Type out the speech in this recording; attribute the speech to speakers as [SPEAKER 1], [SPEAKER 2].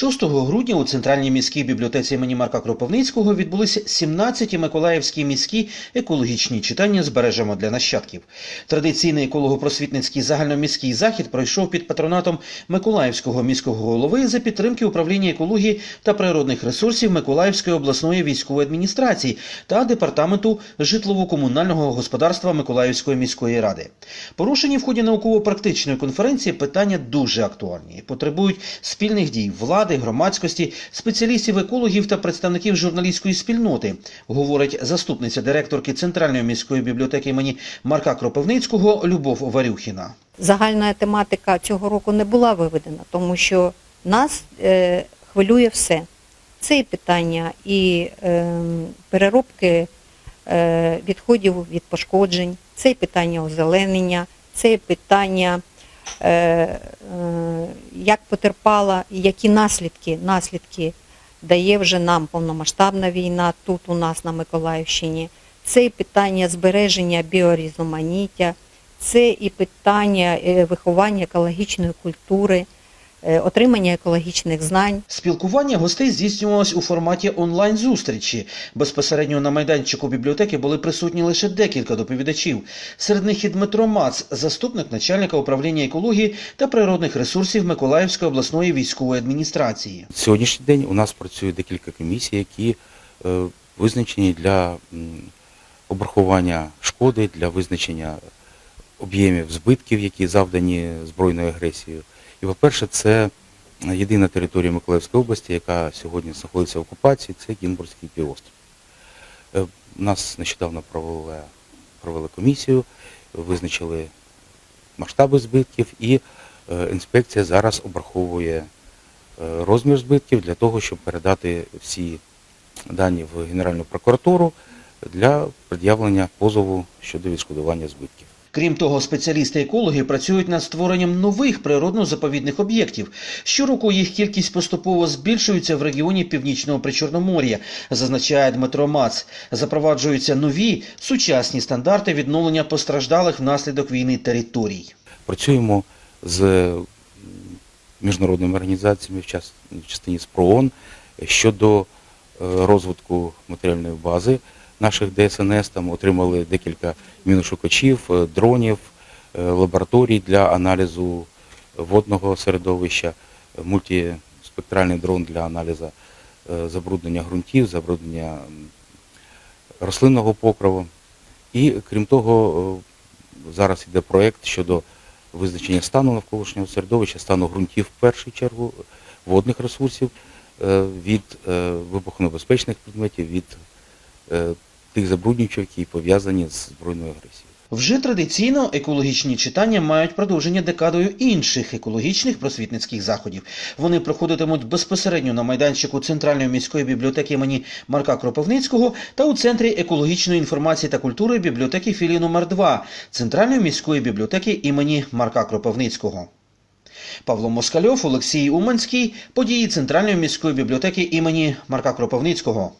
[SPEAKER 1] 6 грудня у центральній міській бібліотеці імені Марка Кропивницького відбулися 17-ті Миколаївські міські екологічні читання збережемо для нащадків. Традиційний еколого-просвітницький загальноміський захід пройшов під патронатом Миколаївського міського голови за підтримки управління екології та природних ресурсів Миколаївської обласної військової адміністрації та департаменту житлово-комунального господарства Миколаївської міської ради. Порушені в ході науково-практичної конференції питання дуже актуальні і потребують спільних дій влади, громадськості, спеціалістів, екологів та представників журналістської спільноти, говорить заступниця директорки Центральної міської бібліотеки імені Марка Кропивницького Любов Варюхіна.
[SPEAKER 2] загальна тематика цього року не була виведена, тому що нас е, хвилює все. Це і питання і е, переробки е, відходів від пошкоджень, це і питання озеленення, це і питання, як потерпала, і які наслідки, наслідки дає вже нам повномасштабна війна тут у нас на Миколаївщині. Це і питання збереження біорізоманіття, це і питання е, виховання екологічної культури, е, отримання екологічних знань.
[SPEAKER 1] Спілкування гостей здійснювалось у форматі онлайн-зустрічі. Безпосередньо на майданчику бібліотеки були присутні лише декілька доповідачів. Серед них і Дмитро Мац, заступник начальника управління екології та природних ресурсів Миколаївської обласної військової адміністрації.
[SPEAKER 3] Сьогоднішній день у нас працює декілька комісій, які е, визначені для обрахування шкоди, для визначення об'ємів збитків, які завдані збройною агресією. І, по-перше, це єдина територія Миколаївської області, яка сьогодні знаходиться в окупації, це Кінбурзький півострів. Е, нас нещодавно провели, провели комісію, визначили масштаби збитків, і е, інспекція зараз обраховує е, розмір збитків для того, щоб передати всі дані в Генеральну прокуратуру для пред'явлення позову щодо відшкодування збитків.
[SPEAKER 1] Крім того, спеціалісти-екологи працюють над створенням нових природно-заповідних об'єктів. Щороку їх кількість поступово збільшується в регіоні Північного Причорномор'я, зазначає Дмитро Мац. Запроваджуються нові сучасні стандарти відновлення постраждалих внаслідок війни територій.
[SPEAKER 3] Працюємо з міжнародними організаціями в час- частині з ПРООН щодо е, розвитку матеріальної бази наших ДСНС. Там отримали декілька міношукачів, е, дронів, е, лабораторій для аналізу водного середовища, е, мультиспектральний дрон для аналізу забруднення ґрунтів, забруднення рослинного покриву. І крім того, зараз йде проєкт щодо визначення стану навколишнього середовища, стану ґрунтів в першу чергу, водних ресурсів від вибухонебезпечних предметів, від тих забруднювачів, які пов'язані з збройною агресією.
[SPEAKER 1] Вже традиційно екологічні читання мають продовження декадою інших екологічних просвітницьких заходів. Вони проходитимуть безпосередньо на майданчику Центральної міської бібліотеки імені Марка Кропивницького та у Центрі екологічної інформації та культури бібліотеки філії номер 2 Центральної міської бібліотеки імені Марка Кропивницького. Павло Москальов, Олексій Уманський, події Центральної міської бібліотеки імені Марка Кропивницького.